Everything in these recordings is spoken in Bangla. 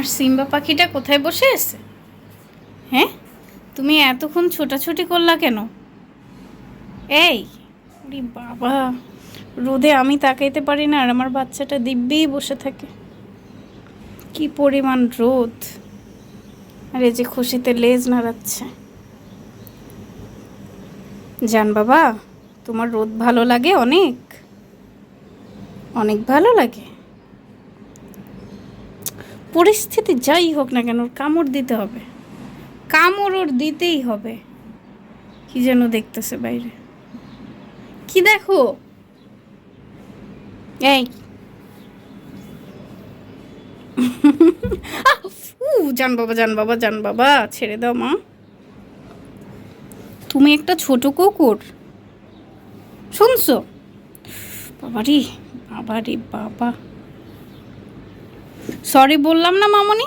আমার সিম্বা পাখিটা কোথায় বসে আছে? হ্যাঁ? তুমি এতক্ষণ ছোটাছুটি করলা কেন? এই, ওরে বাবা, রোদে আমি তাকাইতে পারি না আর আমার বাচ্চাটা দিব্যেই বসে থাকে। কি পরিমাণ রোদ। আর এই যে খুশিতে লেজ নাড়াচ্ছে। জান বাবা, তোমার রোদ ভালো লাগে অনেক? অনেক ভালো লাগে? পরিস্থিতি যাই হোক না কেন, ওর কামড় দিতে হবে। কামড় ওর দিতেই হবে। কি যেন দেখতেছে বাইরে। কি দেখো? এই। উ জান বাবা জান বাবা জান বাবা, ছেড়ে দাও মা। তুমি একটা ছোট কুকুর। শুনছো? বাবারি বাবারি বাবা। সরি বললাম না মামনি?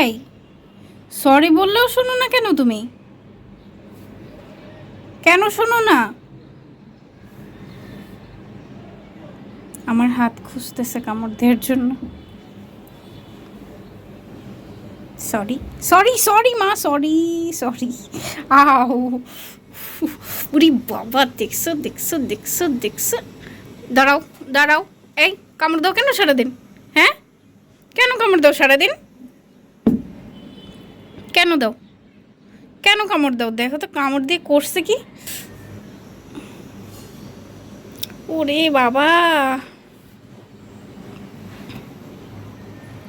এই, সরি বললেও শোনো না কেন তুমি? কেন শোনো না? আমার হাত খুঁজতেছে কামড় দেওয়ার জন্য। সরি সরি সরি মা, সরি সরি। আও, উরি বাবা, দেখছ দেখছ দেখছ দেখছ। দাঁড়াও দাঁড়াও, এই। কামড় দাও কেন সারাদিন? হ্যাঁ? কেন কামড় দাও সারাদিন? কেন দাও? কেন কামড় দাও? দেখো তো কামড় দিয়ে করছে কি? ওরে বাবা!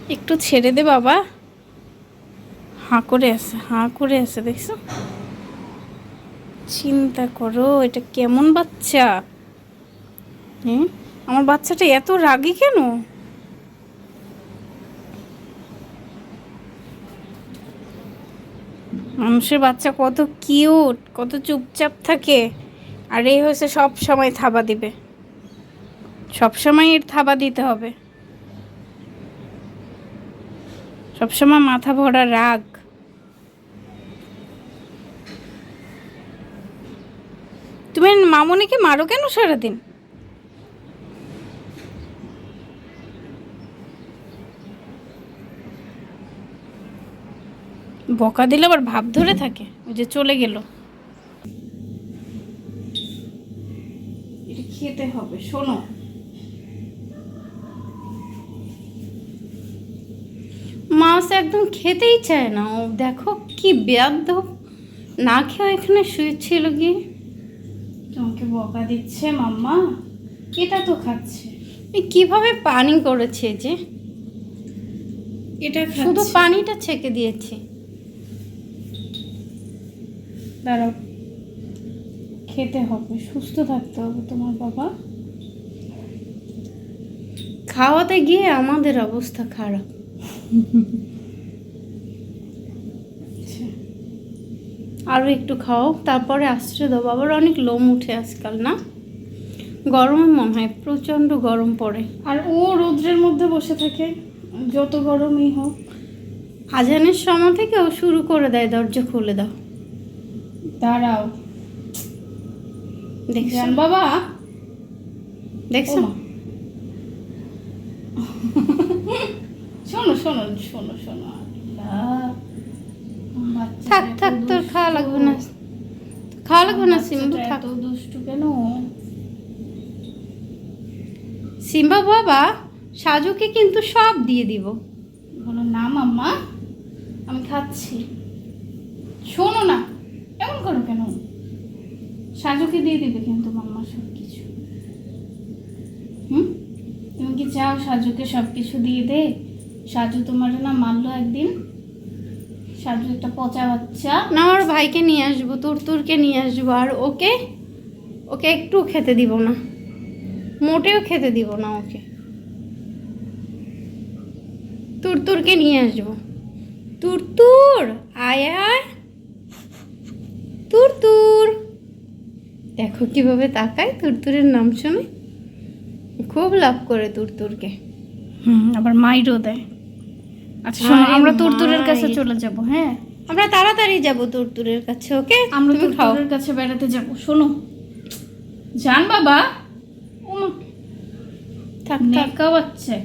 একটু ছেড়ে দে বাবা। হাঁ করে আছে, হাঁ করে আছে, দেখছ? চিন্তা করো, এটা কেমন বাচ্চা? হ্যাঁ? আমার বাচ্চাটা এত রাগী কেন? মানুষের বাচ্চা কত কিউট, কত চুপচাপ থাকে। আর এই হয়েছে সব সময় থাবা দিবে। সব সময় এর থাবা দিতে হবে। সবসময় মাথা ভরা রাগ। তুমি মামনিকে মারো কেন সারাদিন? বকা দিলে আবার ভাব ধরে থাকে। ওই যে চলে গেল। এটা খেতে হবে শোনো। মাছ একদম খেতেই চায় না। ও দেখো কি ব্যাধ না খেয়ে এখানে শুয়েছিল গিয়ে তোমাকে বকা দিচ্ছে মাম্মা? এটা তো খাচ্ছে। কীভাবে পানি করেছে যে? এটা শুধু পানিটা ছেঁকে দিয়েছি। দাঁড়াও। খেতে হবে সুস্থ থাকতে হবে তোমার বাবা। খাওয়াতে গিয়ে আমাদের অবস্থা খারাপ। আচ্ছা। আরও একটু খাও তারপরে আশ্রয় দাও বাবার অনেক লোম উঠে আজকাল না? গরমে মনে হয় প্রচণ্ড গরম পড়ে। আর ও রৌদ্রের মধ্যে বসে থাকে যত গরমই হোক। আজানের সময় থেকে ও শুরু করে দেয় দরজা খুলে দাও। দাঁড়াও। দেখছেন বাবা। দেখছ? শোনো শোনো শোনো শোনো। থাক থাক তোর খাওয়া লাগবে না। খাওয়া লাগবে না সিম্বু। থাক। দুষ্টু কেন? সিম্বা বাবা সাজুকে কিন্তু সব দিয়ে দিব। বলো না মাম্মা। আমি খাচ্ছি। শোনো না। এমন করো কেন? সাজুকে দিয়ে দিবে কিন্তু মাম্মা সব কিছু হুম? তুমি কি চাও সাজুকে সব কিছু দিয়ে দে? সাজু তোমার না মারলো একদিন। সাজু একটা পচা বাচ্চা। না আমার ভাইকে নিয়ে আসব তোর তোরকে নিয়ে আসব, আর ওকে ওকে একটু খেতে দিব না। মোটেও খেতে দিব না ওকে। তুর তুরকে নিয়ে আসব। তুর তুর আয় আয় তুর তুর দেখো কীভাবে তাকায় তুরতুরের নাম শুনে। খুব লাভ করে তুরতুরকে। হুম আবার মাইরও দেয়। আচ্ছা শোনো আমরা তুরতুরের কাছে চলে যাব হ্যাঁ? আমরা তাড়াতাড়ি যাব তুরতুরের কাছে ওকে? আমরা তুরতুরের কাছে বেড়াতে যাব শোনো। জান বাবা। ও থাক থাক। বাচ্চা।